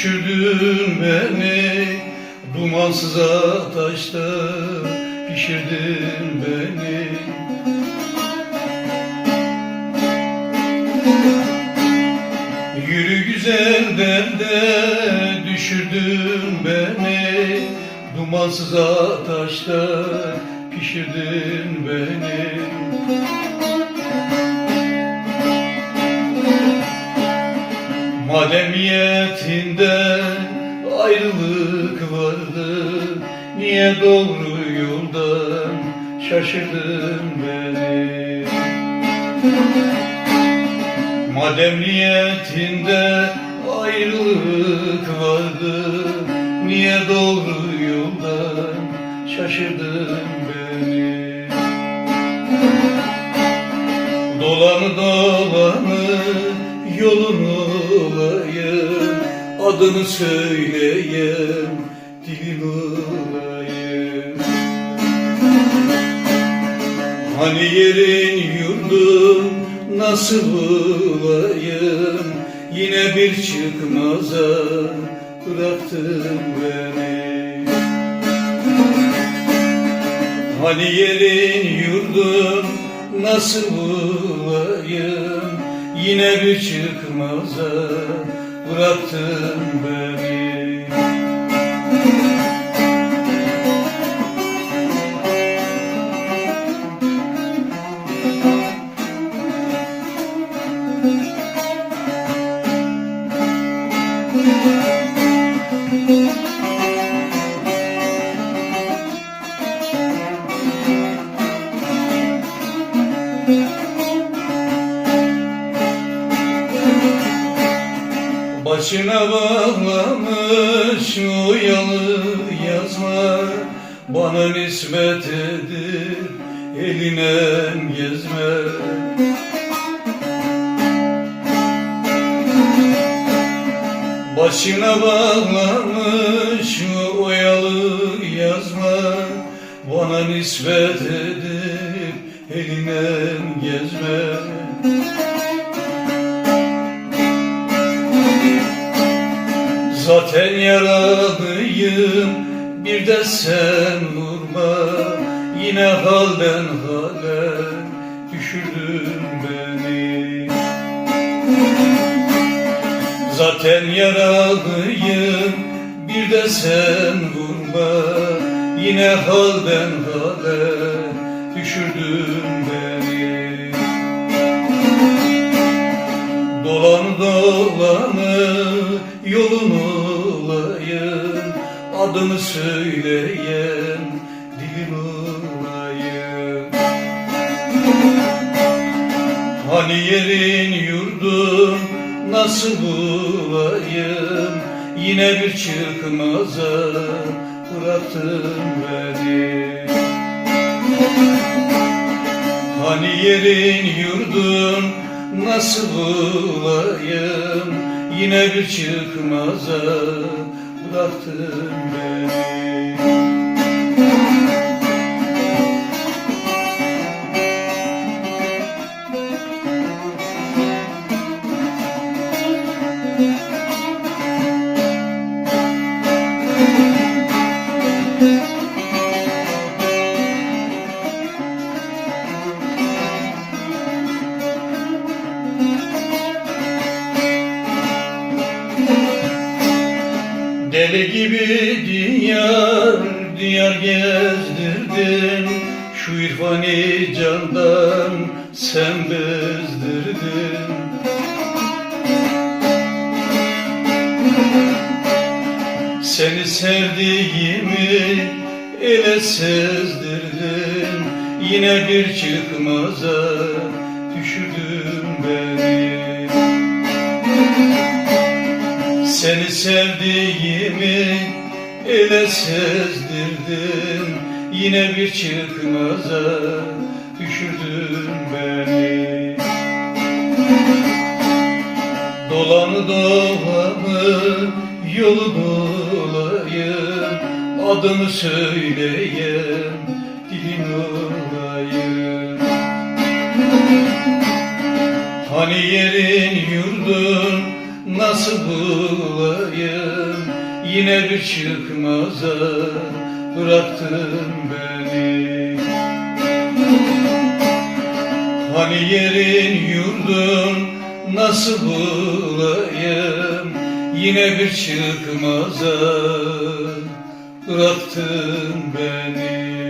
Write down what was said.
Düşürdün beni Dumansız ateşte Pişirdin beni. Yürü güzel derde Düşürdün beni Dumansız ateşte Pişirdin beni Matemiyetinde ayrılık vardı. Niye doğru yoldan şaşırdın beni? Matemiyetinde ayrılık vardı. Niye doğru yoldan şaşırdın beni? Dolanı dolanı yolunu Adını söyleyeyim dilin olayım. Hani yerin yurdun nasıl olayım? Yine bir çıkmaza bıraktın beni. Hani yerin yurdun nasıl bulayım Yine bir çıkmaza bıraktın beni Başına bağlamış o yalı yazma Bana nispet edip eline gezme. Başına bağlamış o oyalı yazma Bana nispet edip eline gezme Zaten yaralıyım bir de sen vurma. Yine halden hale düşürdün beni. Zaten yaralıyım bir de sen vurma. Yine halden hale düşürdün beni. Dolan dolanı olayım Adını söyleyen dilin olayım Hani yerin yurdun nasıl bulayım? Yine bir çıkmaza bıraktın beni. Hani yerin yurdun nasıl bulayım? Yine bir çıkmaza bıraktın beni Deli gibi diyar diyar gezdirdin. Şu irfani candan sen bezdirdin. Seni sevdiğimi ele sezdirdin. Yine bir çıkmaza düşürdün beni sevdiğimi ele sezdirdin. Yine bir çıkmaza düşürdün beni. Dolanı dolanı yolu dolayım Adını söyleyeyim dilin olayım. Hani yerin yurdun nasıl bulayım? Yine bir çıkmaza bıraktın beni. Hani yerin yurdun nasıl bulayım? Yine bir çıkmaza bıraktın beni